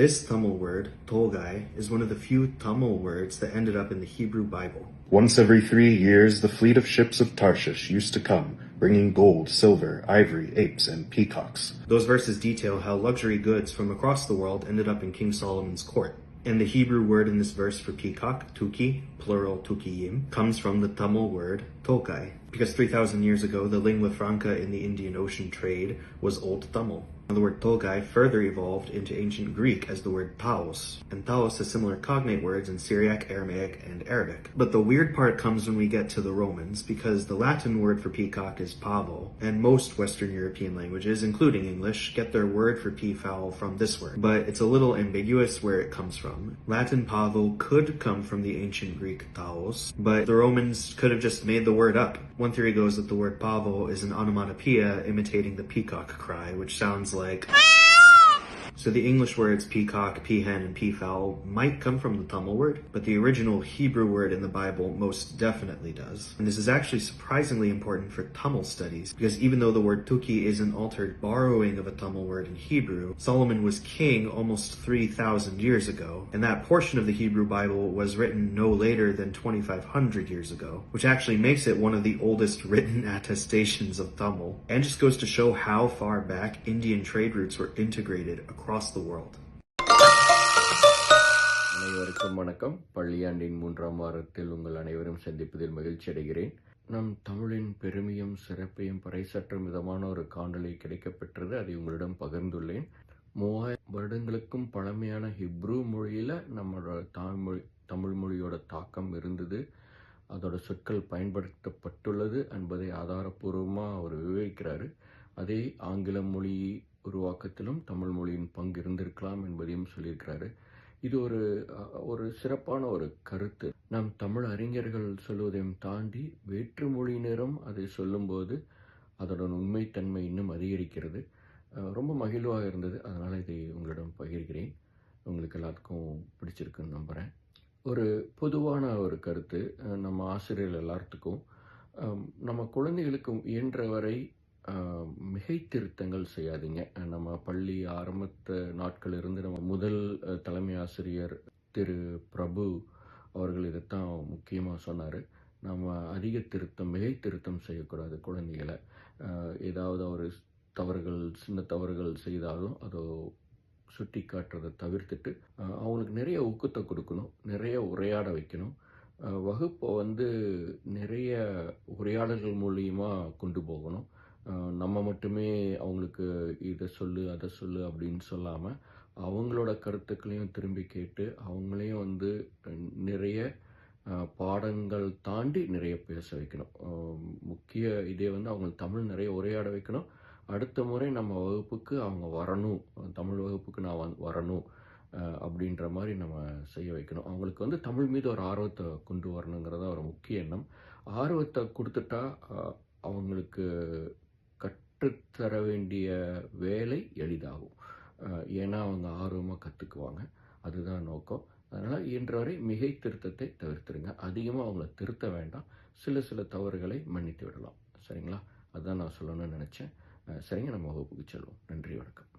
This Tamil word, Tolgai, is one of the few Tamil words that ended up in the Hebrew Bible. Once every three years, the fleet of ships of Tarshish used to come, bringing gold, silver, ivory, apes, and peacocks. Those verses detail how luxury goods from across the world ended up in King Solomon's court. And the Hebrew word in this verse for peacock, tuki, plural tukiyim, comes from the Tamil word tolkai, because 3,000 years ago, the lingua franca in the Indian Ocean trade was Old Tamil. The word tolkai further evolved into ancient Greek as the word taos, and taos has similar cognate words in Syriac, Aramaic, and Arabic. But the weird part comes when we get to the Romans, because the Latin word for peacock is pavo, and most Western European languages, including English, get their word for peafowl from this word. But it's a little ambiguous where it comes from. Latin pavo could come from the ancient Greek taos, but the Romans could have just made the word up. One theory goes that the word pavo is an onomatopoeia imitating the peacock cry, which sounds like. So the English words peacock, peahen, and peafowl might come from the Tamil word, but the original Hebrew word in the Bible most definitely does. And this is actually surprisingly important for Tamil studies, because even though the word tuki is an altered borrowing of a Tamil word in Hebrew, Solomon was king almost 3,000 years ago, and that portion of the Hebrew Bible was written no later than 2,500 years ago, which actually makes it one of the oldest written attestations of Tamil, and just goes to show how far back Indian trade routes were integrated across the world. அனைவருக்கும் வணக்கம். பள்ளியாண்டின் மூன்றாம் வாரத்தில் உங்கள் அனைவரும் சந்திப்பதில் மகிழ்ச்சி அடைகிறேன். நம் தமிழின் பெருமையும் சிறப்பையும் பறைசாற்றும் விதமான ஒரு காணொலி கிடைக்கப்பெற்றது. அதை உங்களிடம் பகிர்ந்துள்ளேன். மூவாயிரம் வருடங்களுக்கும் பழமையான ஹிப்ரூ மொழியில் நம்மளோட தமிழ் தமிழ் மொழியோட தாக்கம் இருந்தது. அதோட சொற்கள் பயன்படுத்தப்பட்டுள்ளது என்பதை ஆதாரப்பூர்வமாக அவர் விவரிக்கிறாரு. அதே ஆங்கில மொழி உருவாக்கத்திலும் தமிழ் மொழியின் பங்கு இருந்திருக்கலாம் என்பதையும் சொல்லியிருக்கிறாரு. இது ஒரு ஒரு சிறப்பான ஒரு கருத்து. நம் தமிழ் அறிஞர்கள் சொல்வதையும் தாண்டி வேற்று மொழியினரும் அதை சொல்லும்போது அதனுடன் உண்மைத்தன்மை இன்னும் அதிகரிக்கிறது. ரொம்ப மகிழ்வாக இருந்தது. அதனால் இதை உங்களிடம் பகிர்கிறேன். உங்களுக்கு எல்லாத்துக்கும் பிடிச்சிருக்குன்னு நம்புகிறேன் ஒரு பொதுவான ஒரு கருத்து நம்ம ஆசிரியர்கள் எல்லாத்துக்கும் நம்ம குழந்தைகளுக்கு இயன்ற வரை மிகை திருத்தங்கள் செய்யாதீங்க. நம்ம பள்ளி ஆரம்பத்த நாட்கள் இருந்து நம்ம முதல் தலைமை ஆசிரியர் திரு. பிரபு அவர்கள் இதைத்தான் முக்கியமாக சொன்னார். நம்ம அதிக திருத்தம் மிகை திருத்தம் செய்யக்கூடாது குழந்தைகளை. ஏதாவது ஒரு தவறுகள் சின்ன தவறுகள் செய்தாலும் அதை சுட்டி காட்டுறதை தவிர்த்துட்டு அவங்களுக்கு நிறைய ஊக்கத்தை கொடுக்கணும் நிறைய உரையாட வைக்கணும். வகுப்பை வந்து நிறைய உரையாடல்கள் மூலியமாக கொண்டு போகணும். நம்ம மட்டுமே அவங்களுக்கு இதை சொல்லு அதை சொல்லு அப்படின்னு சொல்லாமல் அவங்களோட கருத்துக்களையும் திரும்பி கேட்டு அவங்களையும் வந்து நிறைய பாடங்கள் தாண்டி நிறைய பேச வைக்கணும். முக்கிய இதே வந்து அவங்க தமிழ் நிறைய உரையாட வைக்கணும். அடுத்த முறை நம்ம வகுப்புக்கு அவங்க வரணும். தமிழ் வகுப்புக்கு நான் வந் வரணும் அப்படின்ற மாதிரி நம்ம செய்ய வைக்கணும். அவங்களுக்கு வந்து தமிழ் மீது ஒரு ஆர்வத்தை கொண்டு வரணுங்கிறத ஒரு முக்கிய எண்ணம். ஆர்வத்தை கொடுத்துட்டா அவங்களுக்கு கற்றுத்தர வேண்டிய வேலை எளிதாகும். ஏன்னா அவங்க ஆர்வமாக கற்றுக்குவாங்க அதுதான் நோக்கம். அதனால் இன்றவரை மிகை திருத்தத்தை தவிர்த்துருங்க அதிகமாக அவங்கள திருத்த வேண்டாம். சில சில தவறுகளை மன்னித்து விடலாம். சரிங்களா? அதுதான் நான் சொல்லணும்னு நினச்சேன். சரிங்க. நம்ம வகுப்புக்கு செல்வோம். நன்றி வணக்கம்.